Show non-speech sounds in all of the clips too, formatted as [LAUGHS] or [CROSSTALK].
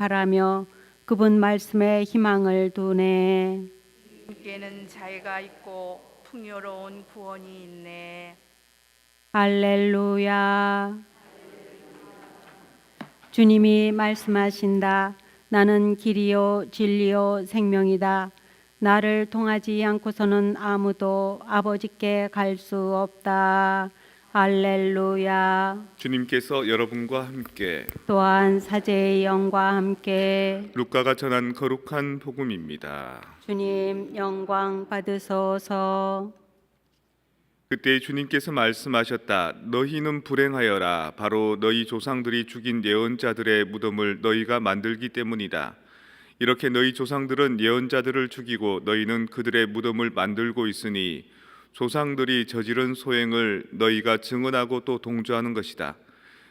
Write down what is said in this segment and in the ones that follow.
바라며 그분 말씀에 희망을 두네. 함께는 자애가 있고 풍요로운 구원이 있네. 할렐루야. 주님이 말씀하신다. 나는 길이요 진리요 생명이다. 나를 통하지 않고서는 아무도 아버지께 갈 수 없다. 할렐루야. 주님께서 여러분과 함께 또한 사제의 영과 함께 루카가 전한 거룩한 복음입니다. 주님 영광 받으소서. 그때 주님께서 말씀하셨다. 너희는 불행하여라. 바로 너희 조상들이 죽인 예언자들의 무덤을 너희가 만들기 때문이다. 이렇게 너희 조상들은 예언자들을 죽이고 너희는 그들의 무덤을 만들고 있으니 조상들이 저지른 소행을 너희가 증언하고 또 동조하는 것이다.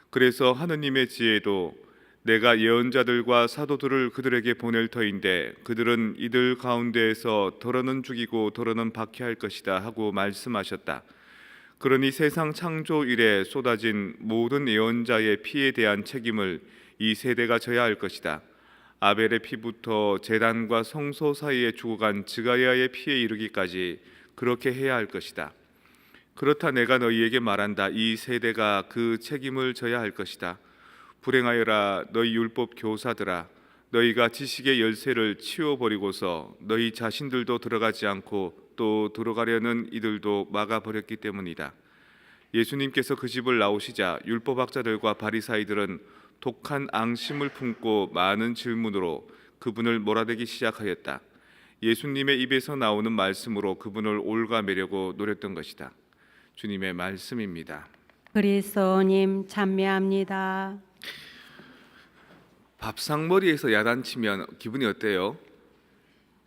그래서 하느님의 지혜도 내가 예언자들과 사도들을 그들에게 보낼 터인데 그들은 이들 가운데에서 더러는 죽이고 더러는 박해할 것이다 하고 말씀하셨다. 그러니 세상 창조 이래 쏟아진 모든 예언자의 피에 대한 책임을 이 세대가 져야 할 것이다. 아벨의 피부터 제단과 성소 사이에 죽어간 지가야의 피에 이르기까지 그렇게 해야 할 것이다. 그렇다 내가 너희에게 말한다. 이 세대가 그 책임을 져야 할 것이다. 불행하여라 너희 율법 교사들아 너희가 지식의 열쇠를 치워 버리고서 너희 자신들도 들어가지 않고 또 들어가려는 이들도 막아 버렸기 때문이다. 예수님께서 그 집을 나오시자 율법학자들과 바리사이들은 독한 앙심을 품고 많은 질문으로 그분을 몰아대기 시작하였다. 예수님의 입에서 나오는 말씀으로 그분을 올가매려고 노렸던 것이다. 주님의 말씀입니다. 그리스도님 찬미합니다. 밥상머리에서 야단치면 기분이 어때요?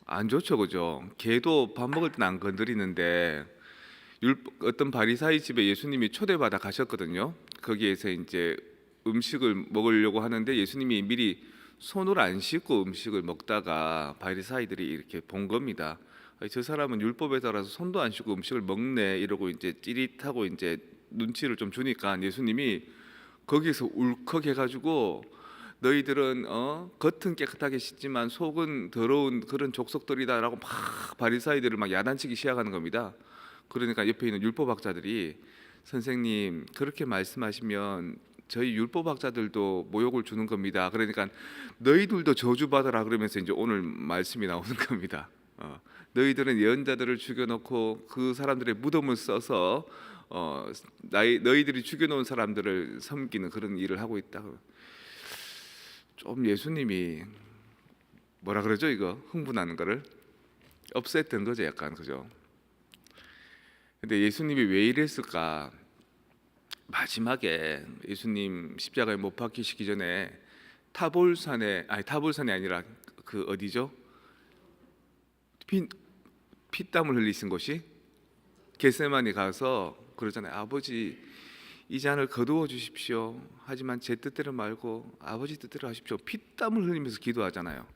안 좋죠, 그죠? 개도 밥 먹을 땐 안 건드리는데 율, 어떤 바리사이 집에 예수님이 초대받아 가셨거든요. 거기에서 이제 음식을 먹으려고 하는데 예수님이 미리 손을 안 씻고 음식을 먹다가 바리사이들이 이렇게 본 겁니다. 저 사람은 율법에 따라서 손도 안 씻고 음식을 먹네 이러고 이제 찌릿하고 이제 눈치를 좀 주니까 예수님이 거기서 울컥해가지고 너희들은 어 겉은 깨끗하게 씻지만 속은 더러운 그런 족속들이다라고 막 바리사이들을 막 야단치기 시작하는 겁니다. 그러니까 옆에 있는 율법학자들이 선생님 그렇게 말씀하시면 저희 율법학자들도 모욕을 주는 겁니다. 그러니까 너희들도 저주받아라 그러면서 이제 오늘 말씀이 나오는 [LAUGHS] 겁니다. 어, 너희들은 예언자들을 죽여놓고 그 사람들의 무덤을 써서 어, 나이, 너희들이 죽여놓은 사람들을 섬기는 그런 일을 하고 있다. 좀 예수님이 뭐라 그러죠 이거 흥분하는 거를 업셋된 거죠 약간 그죠. 근데 예수님이 왜 이랬을까? 마지막에 예수님 십자가에 못 박히시기 전에 타볼산에 아니 타볼산이 아니라 그 어디죠? 피, 피땀을 흘리신 곳이 겟세마니 가서 그러잖아요. 아버지 이 잔을 거두어 주십시오. 하지만 제 뜻대로 말고 아버지 뜻대로 하십시오. 피땀을 흘리면서 기도하잖아요.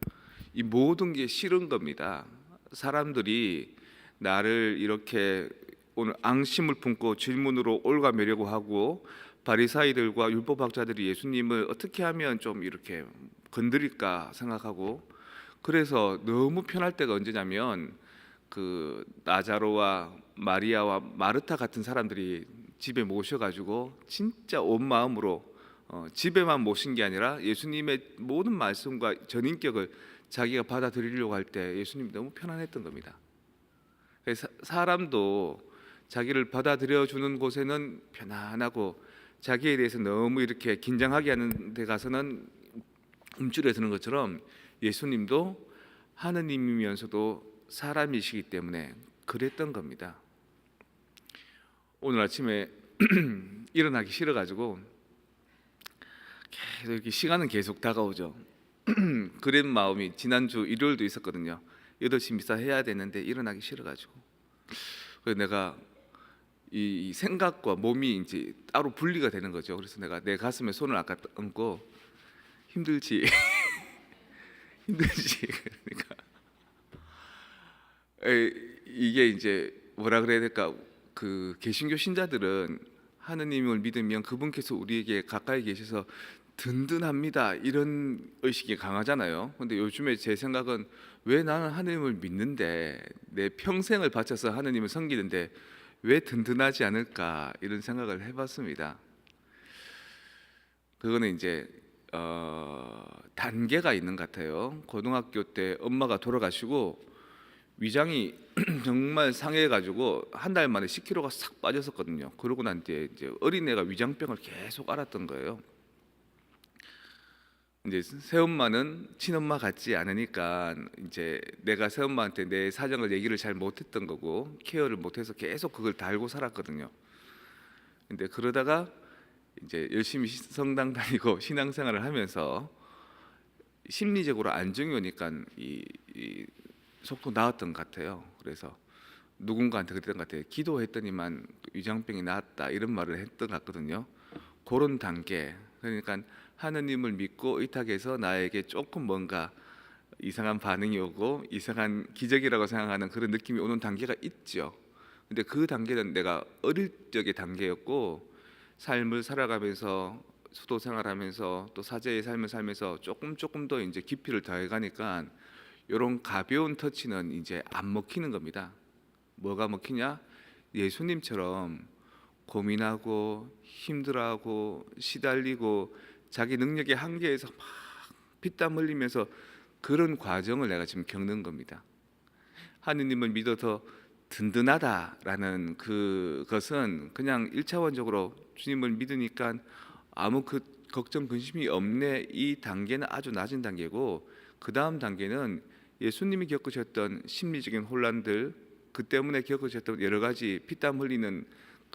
이 모든 게 싫은 겁니다. 사람들이 나를 이렇게 오늘 앙심을 품고 질문으로 올가매려고 하고 바리사이들과 율법학자들이 예수님을 어떻게 하면 좀 이렇게 건드릴까 생각하고 그래서 너무 편할 때가 언제냐면 그 나자로와 마리아와 마르타 같은 사람들이 집에 모셔가지고 진짜 온 마음으로 어, 집에만 모신 게 아니라 예수님의 모든 말씀과 전인격을 자기가 받아들이려고 할 때 예수님이 너무 편안했던 겁니다. 그래서 사람도 자기를 받아들여 주는 곳에는 편안하고 자기에 대해서 너무 이렇게 긴장하게 하는 데 가서는 움츠려 드는 것처럼 예수님도 하느님이면서도 사람이시기 때문에 그랬던 겁니다. 오늘 아침에 [CLEARS THROAT] 일어나기 싫어 가지고 계속 이렇게 시간은 계속 다가오죠. [CLEARS THROAT] 그런 마음이 지난주 일요일도 있었거든요. 8시 미사 해야 되는데 일어나기 싫어 가지고 그래서 내가 이 생각과 몸이 이제 따로 분리가 되는 거죠. 그래서 내가 내 가슴에 손을 아까 얹고 힘들지 [LAUGHS] 힘들지 그러니까 에, 이게 이제 뭐라 그래야 될까 그 개신교 신자들은 하느님을 믿으면 그분께서 우리에게 가까이 계셔서 든든합니다. 이런 의식이 강하잖아요. 근데 요즘에 제 생각은 왜 나는 하나님을 믿는데 내 평생을 바쳐서 하나님을 섬기는데 왜 든든하지 않을까 이런 생각을 해봤습니다. 그거는 이제 어, 단계가 있는 것 같아요. 고등학교 때 엄마가 돌아가시고 위장이 [CLEARS THROAT] 정말 상해가지고 한 달 만에 10kg가 싹 빠졌었거든요. 그러고 난 뒤에 이제 어린애가 위장병을 계속 앓았던 거예요. 이제 새엄마는 친엄마 같지 않으니까 이제 내가 새엄마한테 내 사정을 얘기를 잘 못했던 거고 케어를 못해서 계속 그걸 달고 살았거든요. 근데 그러다가 이제 열심히 시- 성당 다니고 [LAUGHS] 신앙생활을 하면서 심리적으로 안정이 오니까 이, 이 속도 나았던 것 같아요. 그래서 누군가한테 그랬던 것 같아요. 기도했더니만 위장병이 나았다 이런 말을 했던 것 같거든요. 그런 단계. 그러니까 하느님을 믿고 의탁해서 나에게 조금 뭔가 이상한 반응이 오고 이상한 기적이라고 생각하는 그런 느낌이 오는 단계가 있죠. 근데 그 단계는 내가 어릴 적의 단계였고 삶을 살아가면서 수도 생활하면서 또 사제의 삶을 살면서 조금 조금 더 이제 깊이를 더해 가니까 이런 가벼운 터치는 이제 안 먹히는 겁니다. 뭐가 먹히냐? 예수님처럼 고민하고 힘들어하고 시달리고 자기 능력의 한계에서 막 피땀 흘리면서 그런 과정을 내가 지금 겪는 겁니다. 하느님을 믿어서 든든하다라는 그것은 그냥 일차원적으로 주님을 믿으니까 아무 그 걱정 근심이 없네 이 단계는 아주 낮은 단계고 그 다음 단계는 예수님이 겪으셨던 심리적인 혼란들 그 때문에 겪으셨던 여러 가지 피땀 흘리는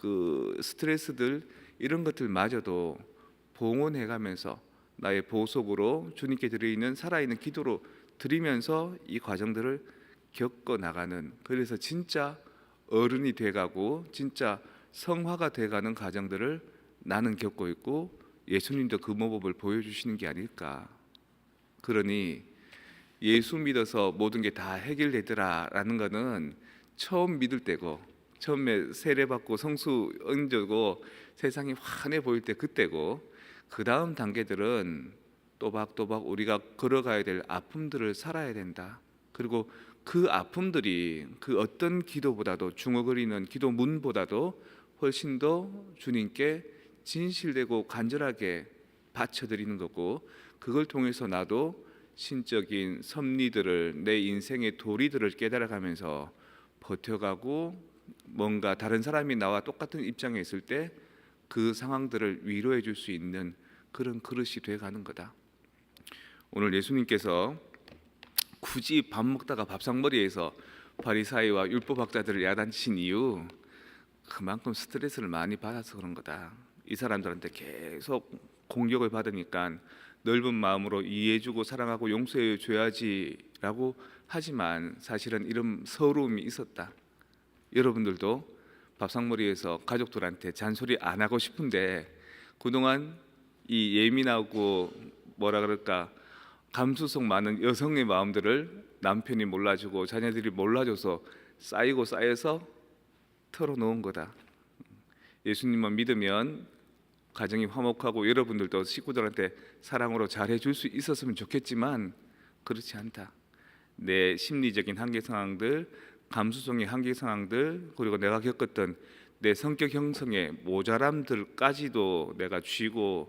그 스트레스들 이런 것들마저도 봉헌해 가면서 나의 보석으로 주님께 드리는 살아있는 기도로 드리면서 이 과정들을 겪어 나가는 그래서 진짜 어른이 돼가고 진짜 성화가 돼가는 과정들을 나는 겪고 있고 예수님도 그 모범을 보여주시는 게 아닐까. 그러니 예수 믿어서 모든 게 다 해결되더라라는 거는 처음 믿을 때고 처음에 세례 받고 성수 얹고 세상이 환해 보일 때 그때고 그 다음 단계들은 또박또박 우리가 걸어가야 될 아픔들을 살아야 된다. 그리고 그 아픔들이 그 어떤 기도보다도 중어거리는 기도문보다도 훨씬 더 주님께 진실되고 간절하게 바쳐드리는 거고 그걸 통해서 나도 신적인 섭리들을 내 인생의 도리들을 깨달아가면서 버텨가고 뭔가 다른 사람이 나와 똑같은 입장에 있을 때 그 상황들을 위로해 줄 수 있는 그런 그릇이 돼 가는 거다. 오늘 예수님께서 굳이 밥 먹다가 밥상머리에서 바리사이와 율법학자들을 야단치신 이유 그만큼 스트레스를 많이 받아서 그런 거다. 이 사람들한테 계속 공격을 받으니까 넓은 마음으로 이해해주고 사랑하고 용서해 줘야지라고 하지만 사실은 이런 서러움이 있었다. 여러분들도 밥상머리에서 가족들한테 잔소리 안 하고 싶은데 그동안 이 예민하고 뭐라 그럴까 감수성 많은 여성의 마음들을 남편이 몰라주고 자녀들이 몰라줘서 쌓이고 쌓여서 털어놓은 거다. 예수님만 믿으면 가정이 화목하고 여러분들도 식구들한테 사랑으로 잘해줄 수 있었으면 좋겠지만 그렇지 않다. 내 심리적인 한계 상황들, 감수성의 한계 상황들, 그리고 내가 겪었던 내 성격 형성의 모자람들까지도 내가 쥐고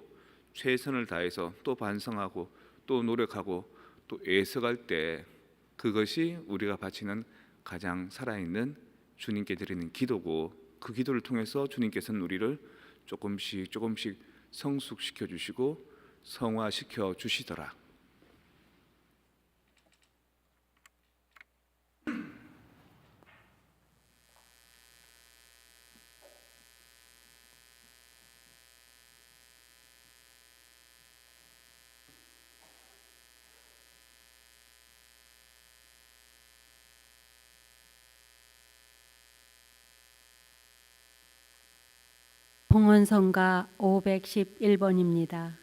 최선을 다해서 또 반성하고 또 노력하고 또 애석할 때 그것이 우리가 바치는 가장 살아있는 주님께 드리는 기도고 그 기도를 통해서 주님께서는 우리를 조금씩 조금씩 성숙시켜 주시고 성화시켜 주시더라. 봉헌성가 511번입니다.